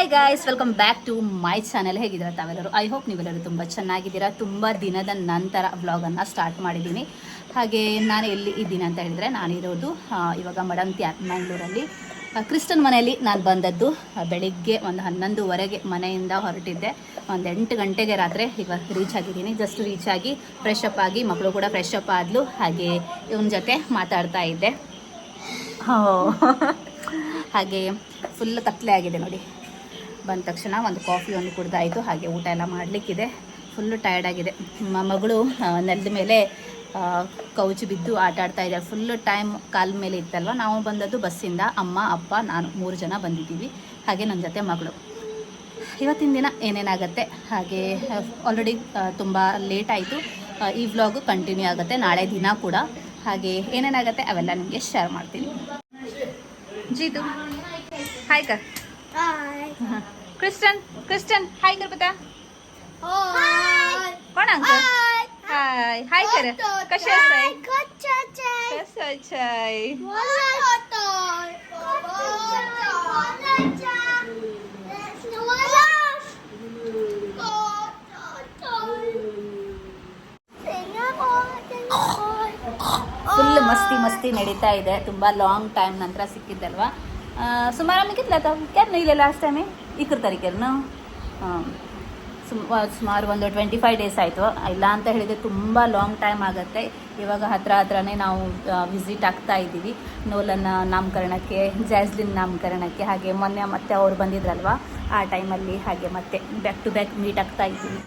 Hi guys welcome back to my channel ಹೇಗಿದ್ದೀರಾ ತಾವೆಲ್ಲರೂ? I hope ನೀವೆಲ್ಲರೂ ತುಂಬ ಚೆನ್ನಾಗಿದ್ದೀರಾ. ತುಂಬ ದಿನದ ನಂತರ ವ್ಲಾಗನ್ನು ಸ್ಟಾರ್ಟ್ ಮಾಡಿದ್ದೀನಿ. ಹಾಗೆ ನಾನು ಎಲ್ಲಿ ಇದ್ದೀನಿ ಅಂತ ಹೇಳಿದರೆ ನಾನಿರೋದು ಇವಾಗ ಮಡಂತಿ ಮ್ಯಾಂಗ್ಳೂರಲ್ಲಿ ಕ್ರಿಸ್ಟನ್ ಮನೆಯಲ್ಲಿ ನಾನು ಬಂದದ್ದು. ಬೆಳಿಗ್ಗೆ ಒಂದು ಹನ್ನೊಂದುವರೆಗೆ ಮನೆಯಿಂದ ಹೊರಟಿದ್ದೆ. ಒಂದು ಎಂಟು ಗಂಟೆಗೆ ರಾತ್ರಿ ಇವಾಗ ರೀಚ್ ಆಗಿದ್ದೀನಿ. ಜಸ್ಟ್ ರೀಚ್ ಆಗಿ ಫ್ರೆಶ್ ಅಪ್ ಆಗಿ ಮಕ್ಕಳು ಕೂಡ ಫ್ರೆಶ್ ಅಪ್ ಆದಲು. ಹಾಗೆ ಇವನ ಜೊತೆ ಮಾತಾಡ್ತಾ ಇದ್ದೆ. ಹಾಗೆ ಫುಲ್ ಕತ್ಲೆ ಆಗಿದೆ ನೋಡಿ. ಬಂದ ತಕ್ಷಣ ಒಂದು ಕಾಫಿ ಒಂದು ಕುಡ್ದಾಯಿತು. ಹಾಗೆ ಊಟ ಎಲ್ಲ ಮಾಡಲಿಕ್ಕಿದೆ. ಫುಲ್ಲು ಟಯರ್ಡ್ ಆಗಿದೆ. ಮಗಳು ನೆಲದ ಮೇಲೆ ಕೌಚು ಬಿದ್ದು ಆಟ ಆಡ್ತಾ ಇದ್ದಾರೆ. ಫುಲ್ಲು ಟೈಮ್ ಕಾಲ ಮೇಲೆ ಇತ್ತಲ್ವ? ನಾವು ಬಂದದ್ದು ಬಸ್ಸಿಂದ. ಅಮ್ಮ, ಅಪ್ಪ, ನಾನು ಮೂರು ಜನ ಬಂದಿದ್ದೀವಿ. ಹಾಗೆ ನನ್ನ ಜೊತೆ ಮಗಳು. ಇವತ್ತಿನ ದಿನ ಏನೇನಾಗುತ್ತೆ? ಹಾಗೆ ಆಲ್ರೆಡಿ ತುಂಬ ಲೇಟ್ ಆಯಿತು. ಈ ವ್ಲಾಗು ಕಂಟಿನ್ಯೂ ಆಗುತ್ತೆ. ನಾಳೆ ದಿನ ಕೂಡ. ಹಾಗೆ ಏನೇನಾಗುತ್ತೆ ಅವೆಲ್ಲ ನಿಮಗೆ ಶೇರ್ ಮಾಡ್ತೀನಿ. ಜೀತು. ಹಾಯ್ ಕರ್ ಕ್ರಿಸ್ಟನ್ ಕ್ರಿಸ್ಟನ್ ಹಾಯ್ ಕರ್ ಬತಾ ಹಾಯ್ અંકલ હાય હાય કરે કશે છે ಫುಲ್ ಮಸ್ತಿ ಮಸ್ತಿ ನಡೀತಾ ಇದೆ. ತುಂಬ ಲಾಂಗ್ ಟೈಮ್ ನಂತರ ಸಿಕ್ಕಿದ್ದಲ್ವಾ? ಸುಮಾರು ಆಮೇಲೆ ಕಿತ್ಲ ಕ್ಯಾರ್ ಇಲ್ಲ ಲಾಸ್ಟ್ ಟೈಮೇ ಇಕ್ರ ಸುಮ್ ಸುಮಾರು ಒಂದು ಟ್ವೆಂಟಿ ಫೈವ್ ಡೇಸ್ ಆಯಿತು. ಇಲ್ಲ ಅಂತ ಹೇಳಿದರೆ ತುಂಬ ಲಾಂಗ್ ಟೈಮ್ ಆಗುತ್ತೆ. ಇವಾಗ ಹತ್ರ ಹತ್ರನೇ ನಾವು ವಿಸಿಟ್ ಆಗ್ತಾ ಇದ್ದೀವಿ. ನೋಲನ್ನ ನಾಮಕರಣಕ್ಕೆ ಜಾಸ್ಲಿನ್ ನಾಮಕರಣಕ್ಕೆ ಹಾಗೆ ಮೊನ್ನೆ ಮತ್ತೆ ಅವ್ರು ಬಂದಿದ್ರಲ್ವಾ? ಆ ಟೈಮಲ್ಲಿ ಹಾಗೆ ಮತ್ತೆ ಬ್ಯಾಕ್ ಟು ಬ್ಯಾಕ್ ಮೀಟ್ ಆಗ್ತಾ ಇದ್ದೀವಿ.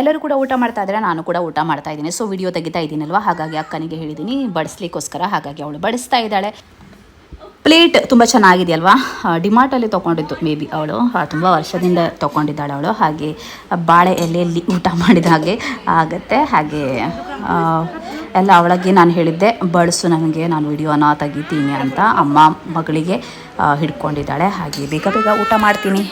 ಎಲ್ಲರೂ ಕೂಡ ಊಟ ಮಾಡ್ತಾ ಇದ್ದಾರೆ? ನಾನು ಕೂಡ ಊಟ ಮಾಡ್ತಾ ಇದ್ದೀನಿ. ಸೊ ವಿಡಿಯೋ ತೆಗಿತಾ ಇದ್ದೀನಲ್ವಾ? ಹಾಗಾಗಿ ಅಕ್ಕನಿಗೆ ಹೇಳಿದ್ದೀನಿ, ಬಡಿಸ್ಲಿಕ್ಕೋಸ್ಕರ. ಹಾಗಾಗಿ ಅವಳು ಬಡಿಸ್ತಾ ಇದ್ದಾಳೆ. ಪ್ಲೇಟ್ ತುಂಬ ಚೆನ್ನಾಗಿದೆಯಲ್ವಾ? ಡಿಮಾರ್ಟಲ್ಲಿ ತೊಗೊಂಡಿದ್ದು ಮೇ ಬಿ ಅವಳು ತುಂಬ ವರ್ಷದಿಂದ ತೊಗೊಂಡಿದ್ದಾಳೆ ಅವಳು. ಹಾಗೆ ಬಾಳೆ ಎಲೆಯಲ್ಲಿ ಊಟ ಮಾಡಿದ ಹಾಗೆ ಆಗುತ್ತೆ. ಹಾಗೆ ಎಲ್ಲ ಅವಳಿಗೆ ನಾನು ಹೇಳಿದ್ದೆ, ಬಡಿಸು ನನಗೆ, ನಾನು ವಿಡಿಯೋನ ತೆಗಿತೀನಿ ಅಂತ. ಅಮ್ಮ ಮಗಳಿಗೆ ಹಿಡ್ಕೊಂಡಿದ್ದಾಳೆ. ಹಾಗೆ, ಬೇಗ ಬೇಗ ಊಟ ಮಾಡ್ತೀನಿ.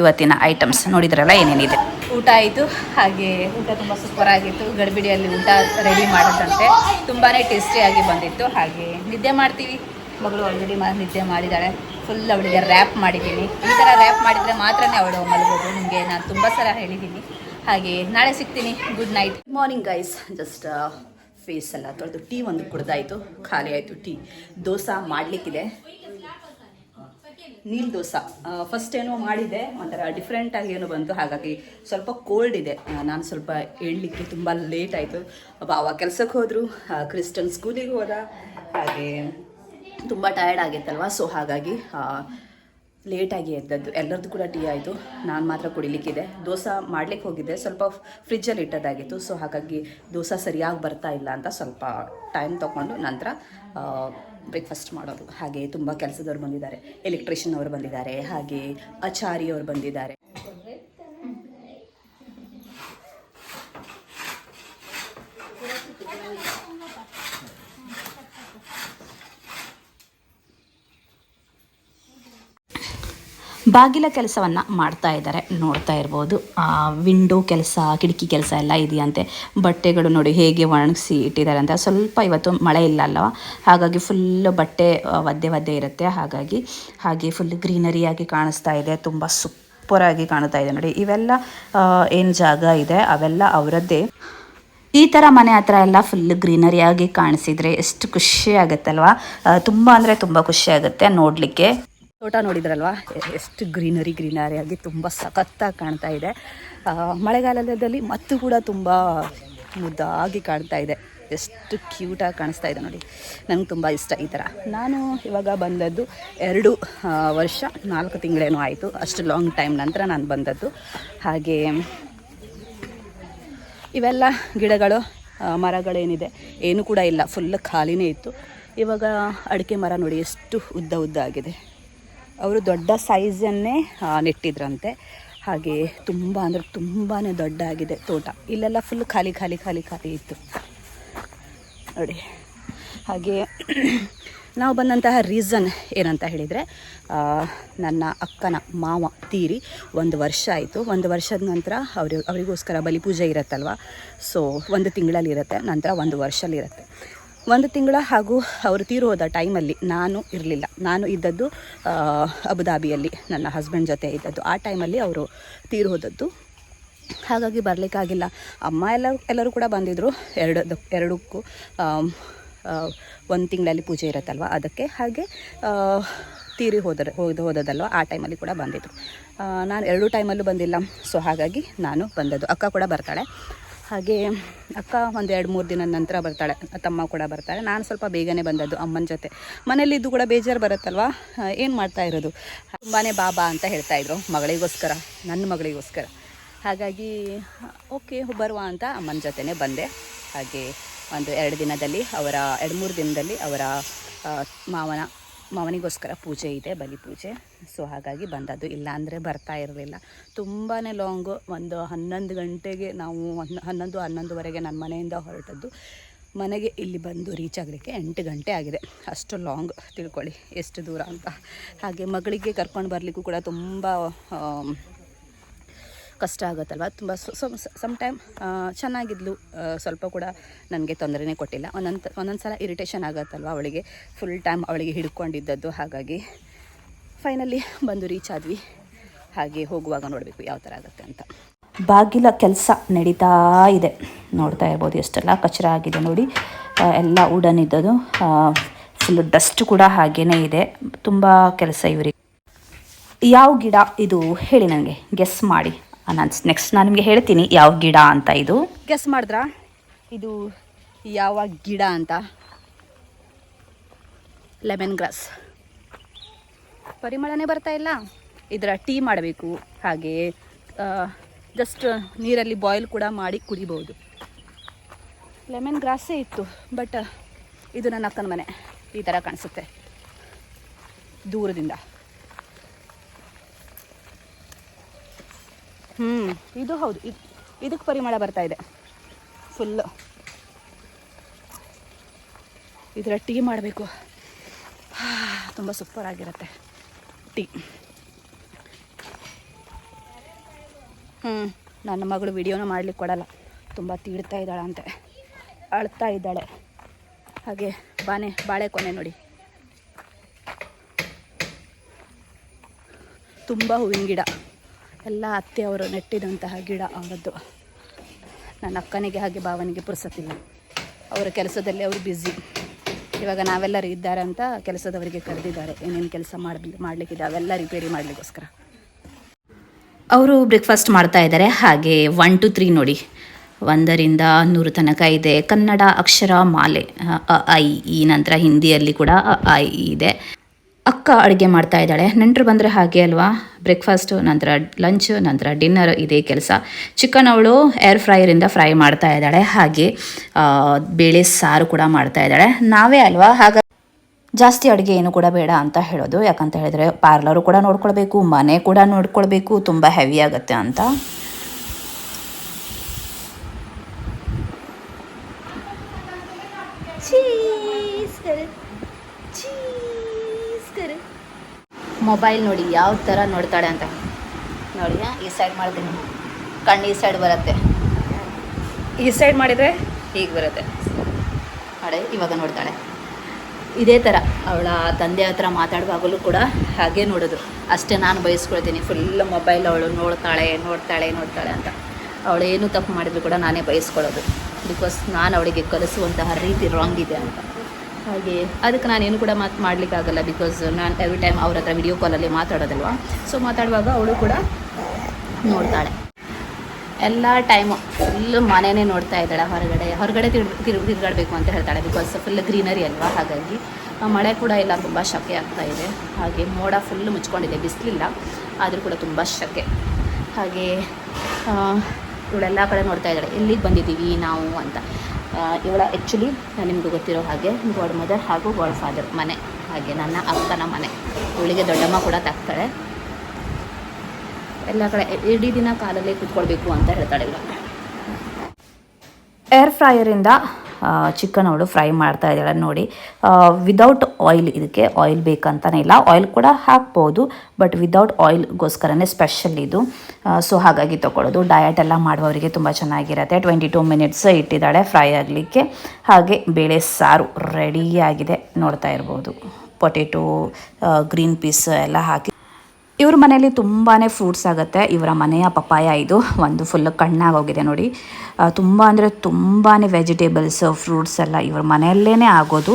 ಇವತ್ತಿನ ಐಟಮ್ಸ್ ನೋಡಿದ್ರಲ್ಲ ಏನೇನಿದೆ? ಊಟ ಆಯಿತು ಹಾಗೆ ಊಟ ತುಂಬ ಸೂಪರ್ ಆಗಿತ್ತು. ಗಡಿಬಿಡಿಯಲ್ಲಿ ಊಟ ರೆಡಿ ಮಾಡಿದಂತೆ. ತುಂಬಾ ಟೇಸ್ಟಿಯಾಗಿ ಬಂದಿತ್ತು. ಹಾಗೆ ನಿದ್ದೆ ಮಾಡ್ತೀವಿ. ಮಗಳು ಆಲ್ರೆಡಿ ಮ ನಿದ್ದೆ ಮಾಡಿದ್ದಾಳೆ ಫುಲ್ ಅವಳಿಗೆ ರ್ಯಾಪ್ ಮಾಡಿದ್ದೀನಿ. ಈ ಥರ ರ್ಯಾಪ್ ಮಾಡಿದರೆ ಮಾತ್ರನೇ ಅವಳು ಮಲಗೋದು. ನಿಮಗೆ ನಾನು ತುಂಬ ಸಲ ಹೇಳಿದ್ದೀನಿ. ಹಾಗೆ ನಾಳೆ ಸಿಗ್ತೀನಿ. Good night morning guys just face ಎಲ್ಲ ತೊಳೆದು ಟೀ ಒಂದು ಕುಡ್ದಾಯಿತು. ಖಾಲಿ ಆಯಿತು ಟೀ. ದೋಸೆ ಮಾಡಲಿಕ್ಕಿದೆ. ನೀಲ್ ದೋಸೆ. ಫಸ್ಟ್ ಏನೋ ಮಾಡಿದೆ ಒಂಥರ ಡಿಫ್ರೆಂಟಾಗಿ ಏನೋ ಬಂತು. ಹಾಗಾಗಿ ಸ್ವಲ್ಪ ಕೋಲ್ಡ್ ಇದೆ. ನಾನು ಸ್ವಲ್ಪ ಹೇಳಲಿಕ್ಕೆ ತುಂಬ ಲೇಟ್ ಆಯಿತು. ಬಾವ ಕೆಲಸಕ್ಕೆ ಹೋದರು. ಕ್ರಿಸ್ಟನ್ ಸ್ಕೂಲಿಗೆ ಹೋದ. ಹಾಗೆ ತುಂಬ ಟಯರ್ಡ್ ಆಗಿತ್ತಲ್ವ? ಸೊ ಹಾಗಾಗಿ ಲೇಟಾಗಿ ಎದ್ದದ್ದು. ಎಲ್ಲರದ್ದು ಕೂಡ ಟೀ ಆಯಿತು. ನಾನು ಮಾತ್ರ ಕುಡಿಲಿಕ್ಕಿದೆ. ದೋಸೆ ಮಾಡ್ಲಿಕ್ಕೆ ಹೋಗಿದ್ದೆ. ಸ್ವಲ್ಪ ಫ್ರಿಜ್ಜಲ್ಲಿ ಇಟ್ಟದಾಗಿತ್ತು ಸೊ ಹಾಗಾಗಿ ದೋಸೆ ಸರಿಯಾಗಿ ಬರ್ತಾ ಇಲ್ಲ ಅಂತ ಸ್ವಲ್ಪ ಟೈಮ್ ತೊಗೊಂಡು ನಂತರ ಬ್ರೇಕ್ಫಾಸ್ಟ್ ಮಾಡೋರು. ಹಾಗೆ ತುಂಬ ಕೆಲಸದವ್ರು ಬಂದಿದ್ದಾರೆ. ಎಲೆಕ್ಟ್ರಿಷಿಯನ್ ಅವರು ಬಂದಿದ್ದಾರೆ. ಹಾಗೆ ಆಚಾರಿ ಅವರು ಬಂದಿದ್ದಾರೆ. ಬಾಗಿಲ ಕೆಲಸವನ್ನ ಮಾಡ್ತಾ ಇದ್ದಾರೆ. ನೋಡ್ತಾ ಇರ್ಬೋದು. ವಿಂಡೋ ಕೆಲಸ, ಕಿಟಕಿ ಕೆಲಸ ಎಲ್ಲ ಇದೆಯಂತೆ. ಬಟ್ಟೆಗಳು ನೋಡಿ ಹೇಗೆ ಒಣಗಿಸಿ ಇಟ್ಟಿದ್ದಾರೆ ಅಂತ. ಸ್ವಲ್ಪ ಇವತ್ತು ಮಳೆ ಇಲ್ಲ ಅಲ್ವ? ಹಾಗಾಗಿ ಫುಲ್ ಬಟ್ಟೆ ಒದ್ದೆ ಒದ್ದೆ ಇರುತ್ತೆ. ಹಾಗಾಗಿ ಹಾಗೆ ಫುಲ್ ಗ್ರೀನರಿಯಾಗಿ ಕಾಣಿಸ್ತಾ ಇದೆ. ತುಂಬ ಸೂಪರಾಗಿ ಕಾಣ್ತಾ ಇದೆ ನೋಡಿ. ಇವೆಲ್ಲ ಏನು ಜಾಗ ಇದೆ? ಅವೆಲ್ಲ ಅವರದ್ದೇ. ಈ ಥರ ಮನೆ ಹತ್ರ ಎಲ್ಲ ಫುಲ್ ಗ್ರೀನರಿಯಾಗಿ ಕಾಣಿಸಿದ್ರೆ ಎಷ್ಟು ಖುಷಿ ಆಗುತ್ತಲ್ವಾ ತುಂಬ ಅಂದರೆ ತುಂಬ ಖುಷಿ ಆಗುತ್ತೆ ನೋಡಲಿಕ್ಕೆ. ತೋಟ ನೋಡಿದ್ರಲ್ವಾ? ಎಷ್ಟು ಗ್ರೀನರಿ ಗ್ರೀನರಿ ಆಗಿ ತುಂಬ ಸಖತ್ತಾಗಿ ಕಾಣ್ತಾ ಇದೆ. ಮಳೆಗಾಲದಲ್ಲಿ ಮತ್ತು ಕೂಡ ತುಂಬ ಮುದ್ದಾಗಿ ಕಾಣ್ತಾ ಇದೆ. ಎಷ್ಟು ಕ್ಯೂಟಾಗಿ ಕಾಣಿಸ್ತಾ ಇದೆ ನೋಡಿ. ನನಗೆ ತುಂಬ ಇಷ್ಟ ಈ ಥರ ನಾನು ಇವಾಗ ಬಂದದ್ದು ಎರಡು ವರ್ಷ, ನಾಲ್ಕು ತಿಂಗಳೇನೋ ಆಯಿತು. ಅಷ್ಟು ಲಾಂಗ್ ಟೈಮ್ ನಂತರ ನಾನು ಬಂದದ್ದು. ಹಾಗೆ ಇವೆಲ್ಲ ಗಿಡಗಳು ಮರಗಳೇನಿದೆ, ಏನು ಕೂಡ ಇಲ್ಲ. ಫುಲ್ ಖಾಲಿನೇ ಇತ್ತು. ಇವಾಗ ಅಡಿಕೆ ಮರ ನೋಡಿ ಎಷ್ಟು ಉದ್ದ ಉದ್ದ ಆಗಿದೆ. ಅವರು ದೊಡ್ಡ ಸೈಜನ್ನೇ ನೆಟ್ಟಿದ್ರಂತೆ. ಹಾಗೆ ತುಂಬ ಅಂದರೆ ತುಂಬಾ ದೊಡ್ಡ ಆಗಿದೆ ತೋಟ. ಇಲ್ಲೆಲ್ಲ ಫುಲ್ ಖಾಲಿ ಖಾಲಿ ಖಾಲಿ ಖಾಲಿ ಇತ್ತು. ನೋಡಿ. ಹಾಗೆ ನಾವು ಬಂದಂತಹ ರೀಸನ್ ಏನಂತ ಹೇಳಿದರೆ ನನ್ನ ಅಕ್ಕನ ಮಾವ ತೀರಿ ಒಂದು ವರ್ಷ ಆಯಿತು. ಒಂದು ವರ್ಷದ ನಂತರ ಅವ್ರಿಗೆ ಅವರಿಗೋಸ್ಕರ ಬಲಿಪೂಜೆ ಇರುತ್ತಲ್ವ? ಸೊ ಒಂದು ತಿಂಗಳಲ್ಲಿ ಇರುತ್ತೆ, ನಂತರ ಒಂದು ವರ್ಷದಲ್ಲಿರುತ್ತೆ ಒಂದು ತಿಂಗಳ ಹಾಗೂ ಅವರು ತೀರು ಹೋದ ಟೈಮಲ್ಲಿ ನಾನು ಇರಲಿಲ್ಲ. ನಾನು ಇದ್ದದ್ದು ಅಬುದಾಬಿಯಲ್ಲಿ, ನನ್ನ ಹಸ್ಬೆಂಡ್ ಜೊತೆ ಇದ್ದದ್ದು. ಆ ಟೈಮಲ್ಲಿ ಅವರು ತೀರು ಹೋದದ್ದು ಹಾಗಾಗಿ ಬರಲಿಕ್ಕಾಗಿಲ್ಲ ಅಮ್ಮ ಎಲ್ಲ ಎಲ್ಲರೂ ಕೂಡ ಬಂದಿದ್ದರು ಎರಡು, ಎರಡಕ್ಕೂ ಒಂದು ತಿಂಗಳಲ್ಲಿ ಪೂಜೆ ಇರುತ್ತಲ್ವ? ಅದಕ್ಕೆ ಹಾಗೆ ತೀರಿ ಹೋದರೆ ಹೋದ, ಹೋದದಲ್ವ? ಆ ಟೈಮಲ್ಲಿ ಕೂಡ ಬಂದಿದ್ದರು ನಾನು ಎರಡು ಟೈಮಲ್ಲೂ ಬಂದಿಲ್ಲ. ಸೊ ಹಾಗಾಗಿ ನಾನು ಬಂದದ್ದು. ಅಕ್ಕ ಕೂಡ ಬರ್ತಾಳೆ. ಹಾಗೆ ಅಕ್ಕ ಒಂದು ಎರಡು ಮೂರು ದಿನದ ನಂತರ ಬರ್ತಾಳೆ, ತಮ್ಮ ಕೂಡ ಬರ್ತಾಳೆ. ನಾನು ಸ್ವಲ್ಪ ಬೇಗನೆ ಬಂದದ್ದು ಅಮ್ಮನ ಜೊತೆ. ಮನೇಲಿದ್ದು ಕೂಡ ಬೇಜಾರು ಬರುತ್ತಲ್ವ? ಏನು ಮಾಡ್ತಾ ಇರೋದು? ತುಂಬಾ ಬಾಬಾ ಅಂತ ಹೇಳ್ತಾ ಇದ್ರು, ಮಗಳಿಗೋಸ್ಕರ ನನ್ನ ಮಗಳಿಗೋಸ್ಕರ. ಹಾಗಾಗಿ, ಓಕೆ, ಬರುವ ಅಂತ ಅಮ್ಮನ ಜೊತೆನೇ ಬಂದೆ. ಹಾಗೆ ಒಂದು ಎರಡು ದಿನದಲ್ಲಿ ಅವರ, ಎರಡು ಮೂರು ದಿನದಲ್ಲಿ ಅವರ ಮಾವನ ಮಾವನಿಗೋಸ್ಕರ ಪೂಜೆ ಇದೆ, ಬಲಿ ಪೂಜೆ. ಸೊ ಹಾಗಾಗಿ ಬಂದದ್ದು. ಇಲ್ಲ ಅಂದರೆ ಬರ್ತಾ ಇರಲಿಲ್ಲ. ತುಂಬಾ ಲಾಂಗು ಒಂದು ಹನ್ನೊಂದು ಗಂಟೆಗೆ ನಾವು ಹನ್ನೊಂದು, ಹನ್ನೊಂದುವರೆಗೆ ನನ್ನ ಮನೆಯಿಂದ ಹೊರಟದ್ದು. ಮನೆಗೆ ಇಲ್ಲಿ ಬಂದು ರೀಚ್ ಆಗಲಿಕ್ಕೆ ಎಂಟು ಗಂಟೆ ಆಗಿದೆ. ಅಷ್ಟು ಲಾಂಗ್ ತಿಳ್ಕೊಳ್ಳಿ, ಎಷ್ಟು ದೂರ ಅಂತ. ಹಾಗೆ ಮಗಳಿಗೆ ಕರ್ಕೊಂಡು ಬರಲಿಕ್ಕೂ ಕೂಡ ತುಂಬ ಕಷ್ಟ ಆಗುತ್ತಲ್ವ? ತುಂಬ ಸಮ್ ಟೈಮ್ ಚೆನ್ನಾಗಿದ್ಲು ಸ್ವಲ್ಪ ಕೂಡ ನನಗೆ ತೊಂದರೆನೇ ಕೊಟ್ಟಿಲ್ಲ. ಒಂದೊಂದು ಒಂದೊಂದು ಸಲ ಇರಿಟೇಷನ್ ಆಗುತ್ತಲ್ವ ಅವಳಿಗೆ? ಫುಲ್ ಟೈಮ್ ಅವಳಿಗೆ ಹಿಡ್ಕೊಂಡಿದ್ದದ್ದು. ಹಾಗಾಗಿ ಫೈನಲಿ ಬಂದು ರೀಚ್ ಆದ್ವಿ. ಹಾಗೆ ಹೋಗುವಾಗ ನೋಡಬೇಕು ಯಾವ ಥರ ಆಗುತ್ತೆ ಅಂತ. ಬಾಗಿಲ ಕೆಲಸ ನಡೀತಾ ಇದೆ. ನೋಡ್ತಾ ಇರ್ಬೋದು ಎಷ್ಟೆಲ್ಲ ಕಚರ ಆಗಿದೆ ನೋಡಿ. ಎಲ್ಲ ವುಡನ್ ಇದ್ದದು ಫುಲ್ ಡಸ್ಟ್ ಕೂಡ ಹಾಗೇನೇ ಇದೆ. ತುಂಬ ಕೆಲಸ ಇವರಿಗೆ. ಯಾವ ಗಿಡ ಇದು ಹೇಳಿ ನನಗೆ. ಗೆಸ್ ಮಾಡಿ. ನಾನು ನೆಕ್ಸ್ಟ್ ನಾನು ನಿಮಗೆ ಹೇಳ್ತೀನಿ, ಯಾವ ಗಿಡ ಅಂತ ಇದು. ಗೆಸ್ ಮಾಡಿದ್ರಾ? ಇದು ಯಾವ ಗಿಡ ಅಂತ? ಲೆಮನ್ ಗ್ರಾಸ್ ಪರಿಮಳನೇ ಬರ್ತಾ ಇಲ್ಲ. ಇದರ ಟೀ ಮಾಡಬೇಕು. ಹಾಗೆ ಜಸ್ಟ್ ನೀರಲ್ಲಿ ಬಾಯ್ಲ್ ಕೂಡ ಮಾಡಿ ಕುಡಿಬೋದು. ಲೆಮನ್ ಗ್ರಾಸೇ ಇತ್ತು ಬಟ್ ಇದು ನನ್ನ ಅಕ್ಕನ ಮನೆ. ಈ ಥರ ಕಾಣಿಸುತ್ತೆ. ದೂರದಿಂದ. ಹ್ಞೂ ಇದು ಹೌದು. ಇದು ಇದಕ್ಕೆ ಪರಿಮಳ ಬರ್ತಾ ಇದೆ. ಫುಲ್ಲು ಇದರ ಟೀ ಮಾಡಬೇಕು. ತುಂಬ ಸೂಪರ್ ಆಗಿರುತ್ತೆ. ಟೀ. ಹ್ಞೂ ನನ್ನ ಮಗಳು ವಿಡಿಯೋನ ಮಾಡ್ಲಿಕ್ಕೆ ಕೊಡಲ್ಲ. ತುಂಬ ತೀಡ್ತಾ ಇದ್ದಾಳೆ ಅಂತೆ. ಅಳ್ತಾ ಇದ್ದಾಳೆ. ಹಾಗೆ ಬಾನೆ, ಬಾಳೆ ಕೊನೆ ನೋಡಿ. ತುಂಬ ಹೂವಿನ ಗಿಡ. ಎಲ್ಲ ಅತ್ತೆಯವರು ನೆಟ್ಟಿದಂತಹ ಗಿಡ ಅವರದ್ದು. ನನ್ನ ಅಕ್ಕನಿಗೆ ಹಾಗೆ ಭಾವನಿಗೆ ಪುರ್ಸತ್ತಿಲ್ಲ ಅವರ ಕೆಲಸದಲ್ಲಿ ಅವರು ಬ್ಯುಸಿ ಇವಾಗ ನಾವೆಲ್ಲರೂ ಇದ್ದಾರೆ ಅಂತ ಕೆಲಸದವರಿಗೆ ಕರೆದಿದ್ದಾರೆ. ಏನೇನು ಕೆಲಸ ಮಾಡಲಿ ಮಾಡಲಿಕ್ಕಿದೆ ಅವೆಲ್ಲ ರಿಪೇರಿ ಮಾಡಲಿಕ್ಕೋಸ್ಕರ ಅವರು ಬ್ರೇಕ್ಫಾಸ್ಟ್ ಮಾಡ್ತಾ ಇದ್ದಾರೆ. ಹಾಗೆ ಒನ್ ಟು ತ್ರೀ ನೋಡಿ. ಒಂದರಿಂದ ನೂರು ತನಕ ಇದೆ. ಕನ್ನಡ ಅಕ್ಷರ ಮಾಲೆ ಅ, ಐ ಈ ನಂತರ ಹಿಂದಿಯಲ್ಲಿ ಕೂಡ ಅ, ಐ ಇದೆ. ಅಕ್ಕ ಅಡುಗೆ ಮಾಡ್ತಾ ಇದ್ದಾಳೆ. ನೆಂಟರು ಬಂದರೆ ಹಾಗೆ ಅಲ್ವಾ? ಬ್ರೇಕ್ಫಾಸ್ಟು ನಂತರ ಲಂಚ್ ನಂತರ ಡಿನ್ನರ್ ಇದೇ ಕೆಲಸ. ಚಿಕನ್ ಅವಳು ಏರ್ ಫ್ರೈಯರಿಂದ ಫ್ರೈ ಮಾಡ್ತಾ ಇದ್ದಾಳೆ. ಹಾಗೆ ಬೇಳೆ ಸಾರು ಕೂಡ ಮಾಡ್ತಾ ಇದ್ದಾಳೆ. ನಾವೇ ಅಲ್ವಾ? ಹಾಗೆ, ಜಾಸ್ತಿ ಅಡುಗೆ ಏನು ಕೂಡ ಬೇಡ ಅಂತ ಹೇಳೋದು. ಯಾಕಂತ ಹೇಳಿದ್ರೆ ಪಾರ್ಲರು ಕೂಡ ನೋಡ್ಕೊಳ್ಬೇಕು, ಮನೆ ಕೂಡ ನೋಡ್ಕೊಳ್ಬೇಕು, ತುಂಬ ಹೆವಿ ಆಗುತ್ತೆ ಅಂತ. ಮೊಬೈಲ್ ನೋಡಿ ಯಾವ ಥರ ನೋಡ್ತಾಳೆ ಅಂತ. ನೋಡಿ ಈ ಸೈಡ್ ಮಾಡಿದ್ರೆ ಕಣ್ಣು ಈ ಸೈಡ್ ಬರುತ್ತೆ. ಈ ಸೈಡ್ ಮಾಡಿದರೆ? ಹೀಗೆ ಬರುತ್ತೆ. ಮಾಡಿ ಇವಾಗ ನೋಡ್ತಾಳೆ. ಇದೇ ಥರ ಅವಳ ತಂದೆ ಹತ್ರ ಮಾತಾಡುವಾಗಲೂ ಕೂಡ ಹಾಗೆ ನೋಡೋದು. ಅಷ್ಟೇ ನಾನು ಬಯಸ್ಕೊಳ್ತೀನಿ. ಫುಲ್ ಮೊಬೈಲ್ ಅವಳು ನೋಡ್ತಾಳೆ ನೋಡ್ತಾಳೆ ನೋಡ್ತಾಳೆ ಅಂತ. ಅವಳು ಏನು ತಪ್ಪು ಮಾಡಿದ್ರು ಕೂಡ ನಾನೇ ಬಯಸ್ಕೊಳ್ಳೋದು. ಬಿಕಾಸ್ ನಾನು ಅವಳಿಗೆ ಕಲಿಸುವಂತಹ ರೀತಿ ರಾಂಗ್ ಇದೆ ಅಂತ. ಹಾಗೆ ಅದಕ್ಕೆ ನಾನೇನು ಕೂಡ ಮಾತು ಮಾಡಲಿಕ್ಕಾಗಲ್ಲ ಬಿಕಾಸ್ ನಾನು ಎವ್ರಿ ಟೈಮ್ ಅವ್ರ ಹತ್ರ ವಿಡಿಯೋ ಕಾಲಲ್ಲಿ ಮಾತಾಡೋದಲ್ವಾ? ಸೊ ಮಾತಾಡುವಾಗ ಅವಳು ಕೂಡ ನೋಡ್ತಾಳೆ. ಎಲ್ಲ ಟೈಮು ಫುಲ್ ಮನೆಯೇ ನೋಡ್ತಾ ಇದ್ದಾಳೆ ಹೊರಗಡೆ. ಹೊರಗಡೆ ತಿರ್ ತಿರು ತಿರುಗಾಡಬೇಕು ಅಂತ ಹೇಳ್ತಾಳೆ ಬಿಕಾಸ್ ಫುಲ್ ಗ್ರೀನರಿ ಅಲ್ವಾ? ಹಾಗಾಗಿ ಮಳೆ ಕೂಡ ಇಲ್ಲ, ತುಂಬ ಶಕೆ ಆಗ್ತಾ ಇದೆ. ಹಾಗೆ ಮೋಡ ಫುಲ್ ಮುಚ್ಕೊಂಡಿದೆ, ಬಿಸಿಲಿಲ್ಲ, ಆದರೂ ಕೂಡ ತುಂಬ ಶಕೆ. ಹಾಗೆ ಇವಳೆಲ್ಲ ಕಡೆ ನೋಡ್ತಾ ಇದ್ದಾಳೆ ಎಲ್ಲಿಗೆ ಬಂದಿದ್ದೀವಿ ನಾವು ಅಂತ. ಇವಳ ಆ್ಯಕ್ಚುಲಿ ನಿಮಗೂ ಗೊತ್ತಿರೋ ಹಾಗೆ ಗಾಡ್ ಮದರ್ ಹಾಗೂ ಗಾಡ್ ಫಾದರ್ ಮನೆ. ಹಾಗೆ ನನ್ನ ಅಕ್ಕನ ಮನೆ. ಇವಳಿಗೆ ದೊಡ್ಡಮ್ಮ ಕೂಡ ತಾಕ್ತಾಳೆ. ಎಲ್ಲ ಕಡೆ ಇಡೀ ದಿನ ಕಾಲಲ್ಲೇ ಕೂತ್ಕೊಳ್ಬೇಕು ಅಂತ ಹೇಳ್ತಾಳೆ ಇವಳು. ಏರ್ ಫ್ರೈಯರಿಂದ ಚಿಕನ್ ಅವಳು ಫ್ರೈ ಮಾಡ್ತಾ ಇದ್ದಾಳೆ ನೋಡಿ. ವಿದೌಟ್ ಆಯಿಲ್ ಇದಕ್ಕೆ ಆಯಿಲ್ ಬೇಕಂತಾನೆ ಇಲ್ಲ. ಆಯಿಲ್ ಕೂಡ ಹಾಕ್ಬೋದು ಬಟ್ ವಿದೌಟ್ ಆಯಿಲ್ಗೋಸ್ಕರನೇ ಸ್ಪೆಷಲ್ ಇದು. ಸೊ ಹಾಗಾಗಿ ತೊಗೊಳ್ಳೋದು ಡಯಟ್ ಎಲ್ಲ ಮಾಡುವವರಿಗೆ ತುಂಬ ಚೆನ್ನಾಗಿರುತ್ತೆ. ಟ್ವೆಂಟಿ ಟೂ ಮಿನಿಟ್ಸ್ ಇಟ್ಟಿದ್ದಾಳೆ ಫ್ರೈ ಆಗಲಿಕ್ಕೆ. ಹಾಗೆ ಬೇಳೆ ಸಾರು ರೆಡಿಯಾಗಿದೆ ನೋಡ್ತಾ ಇರ್ಬೋದು. ಪೊಟೆಟೊ ಗ್ರೀನ್ ಪೀಸ್ ಎಲ್ಲ ಹಾಕಿ ಇವ್ರ ಮನೆಯಲ್ಲಿ ತುಂಬಾ ಫ್ರೂಟ್ಸ್ ಆಗುತ್ತೆ. ಇವರ ಮನೆಯ ಪಪ್ಪಾಯ ಇದು. ಒಂದು ಫುಲ್ ಕಣ್ಣಾಗೋಗಿದೆ ನೋಡಿ. ತುಂಬ ಅಂದರೆ ತುಂಬಾ ವೆಜಿಟೇಬಲ್ಸ್ ಫ್ರೂಟ್ಸ್ ಎಲ್ಲ ಇವ್ರ ಮನೆಯಲ್ಲೇ ಆಗೋದು.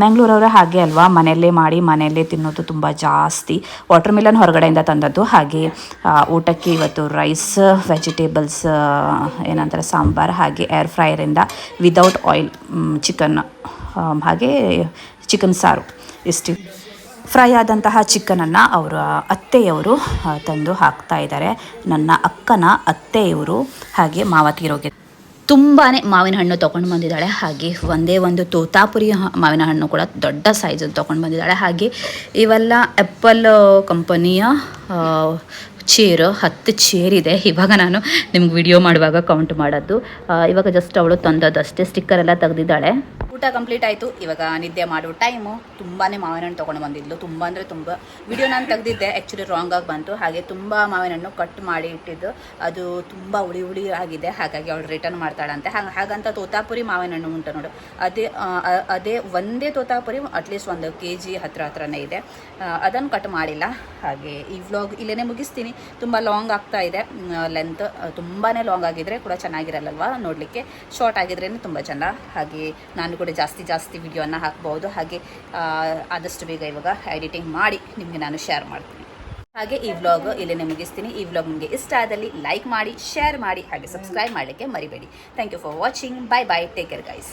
ಮ್ಯಾಂಗ್ಳೂರವ್ರ ಹಾಗೆ ಅಲ್ವಾ? ಮನೆಯಲ್ಲೇ ಮಾಡಿ, ಮನೆಯಲ್ಲೇ ತಿನ್ನೋದು ತುಂಬ ಜಾಸ್ತಿ. ವಾಟರ್ ಮಿಲನ್ ಹೊರಗಡೆಯಿಂದ ತಂದದ್ದು. ಹಾಗೆ ಊಟಕ್ಕೆ ಇವತ್ತು ರೈಸ್ ವೆಜಿಟೇಬಲ್ಸ್ ಏನಂತಾರೆ, ಸಾಂಬಾರ್, ಹಾಗೆ ಏರ್ ಫ್ರೈಯರಿಂದ ವಿದೌಟ್ ಆಯಿಲ್ ಚಿಕನ್ ಹಾಗೆ ಚಿಕನ್ ಸಾರು. ಇಷ್ಟು ಫ್ರೈ ಆದಂತಹ ಚಿಕನನ್ನು ಅವರ ಅತ್ತೆಯವರು ತಂದು ಹಾಕ್ತಾ ಇದ್ದಾರೆ. ನನ್ನ ಅಕ್ಕನ ಅತ್ತೆಯವರು ಹಾಗೆ ಮಾವತಿರೋಗೆ ತುಂಬಾ ಮಾವಿನ ಹಣ್ಣು ತೊಗೊಂಡು ಬಂದಿದ್ದಾಳೆ. ಹಾಗೆ ಒಂದೇ ಒಂದು ತೋತಾಪುರಿ ಮಾವಿನ ಹಣ್ಣು ಕೂಡ ದೊಡ್ಡ ಸೈಜಲ್ಲಿ ತೊಗೊಂಡು ಬಂದಿದ್ದಾಳೆ. ಹಾಗೆ ಇವೆಲ್ಲ ಆ್ಯಪಲ್ ಕಂಪನಿಯ ಚೇರು, ಹತ್ತು ಚೇರ್ ಇದೆ. ಇವಾಗ ನಾನು ನಿಮ್ಗೆ ವಿಡಿಯೋ ಮಾಡುವಾಗ ಕೌಂಟ್ ಮಾಡೋದು. ಇವಾಗ ಜಸ್ಟ್ ಅವಳು ತಂದದ್ದು ಅಷ್ಟೇ ಸ್ಟಿಕ್ಕರ್ ಎಲ್ಲ ತೆಗೆದಿದ್ದಾಳೆ. ಊಟ ಕಂಪ್ಲೀಟ್ ಆಯಿತು. ಇವಾಗ ನಿದ್ದೆ ಮಾಡೋ ಟೈಮು ತುಂಬಾ ಮಾವಿನ ಹಣ್ಣು ತೊಗೊಂಡು ಬಂದಿದ್ಲು. ತುಂಬ ಅಂದರೆ ತುಂಬ. ವಿಡಿಯೋ ನಾನು ತೆಗೆದಿದ್ದೆ. ಆ್ಯಕ್ಚುಲಿ ರಾಂಗ್ ಆಗಿ ಬಂತು. ಹಾಗೆ ತುಂಬ ಮಾವಿನ ಹಣ್ಣು ಕಟ್ ಮಾಡಿ ಇಟ್ಟಿದ್ದು. ಅದು ತುಂಬ ಹುಳಿ ಹುಳಿ ಆಗಿದೆ. ಹಾಗಾಗಿ ಅವಳು ರಿಟರ್ನ್ ಮಾಡ್ತಾಳಂತೆ. ಹಾಗೆ ಹಾಗಂತ ತೋತಾಪುರಿ ಮಾವಿನ ಹಣ್ಣು ಉಂಟು ನೋಡು. ಅದೇ ಅದೇ ಒಂದೇ ತೋತಾಪುರಿ ಅಟ್ಲೀಸ್ಟ್ ಒಂದು ಕೆ ಜಿ ಹತ್ರ ಹತ್ರನೇ ಇದೆ. ಅದನ್ನು ಕಟ್ ಮಾಡಿಲ್ಲ. ಹಾಗೆ ಈ ವ್ಲಾಗ್ ಇಲ್ಲೇ ಮುಗಿಸ್ತೀನಿ. ತುಂಬ ಲಾಂಗ್ ಆಗ್ತಾ ಇದೆ. ಲೆಂತ್ ತುಂಬಾ ಲಾಂಗ್ ಆಗಿದ್ರೆ ಕೂಡ ಚೆನ್ನಾಗಿರಲ್ಲಲ್ವಾ ನೋಡಲಿಕ್ಕೆ? ಶಾರ್ಟ್ ಆಗಿದ್ರೇ ತುಂಬ ಜನ ಹಾಗೆ ನಾನು ಕೂಡ ಜಾಸ್ತಿ ಜಾಸ್ತಿ ವಿಡಿಯೋನ ಹಾಕ್ಬೋದು ಹಾಗೆ ಆದಷ್ಟು ಬೇಗ ಇವಾಗ ಎಡಿಟಿಂಗ್ ಮಾಡಿ ನಿಮಗೆ ನಾನು ಶೇರ್ ಮಾಡ್ತೀನಿ. ಹಾಗೆ ಈ ವ್ಲಾಗ್ ಇಲ್ಲೇ ಮುಗಿಸ್ತೀನಿ. ಈ ವ್ಲಾಗ್ ನಿಮಗೆ ಇಷ್ಟ ಆದಲ್ಲಿ ಲೈಕ್ ಮಾಡಿ ಶೇರ್ ಮಾಡಿ, ಹಾಗೆ ಸಬ್ಸ್ಕ್ರೈಬ್ ಮಾಡಲಿಕ್ಕೆ ಮರಿಬೇಡಿ. Thank you for watching bye bye take care guys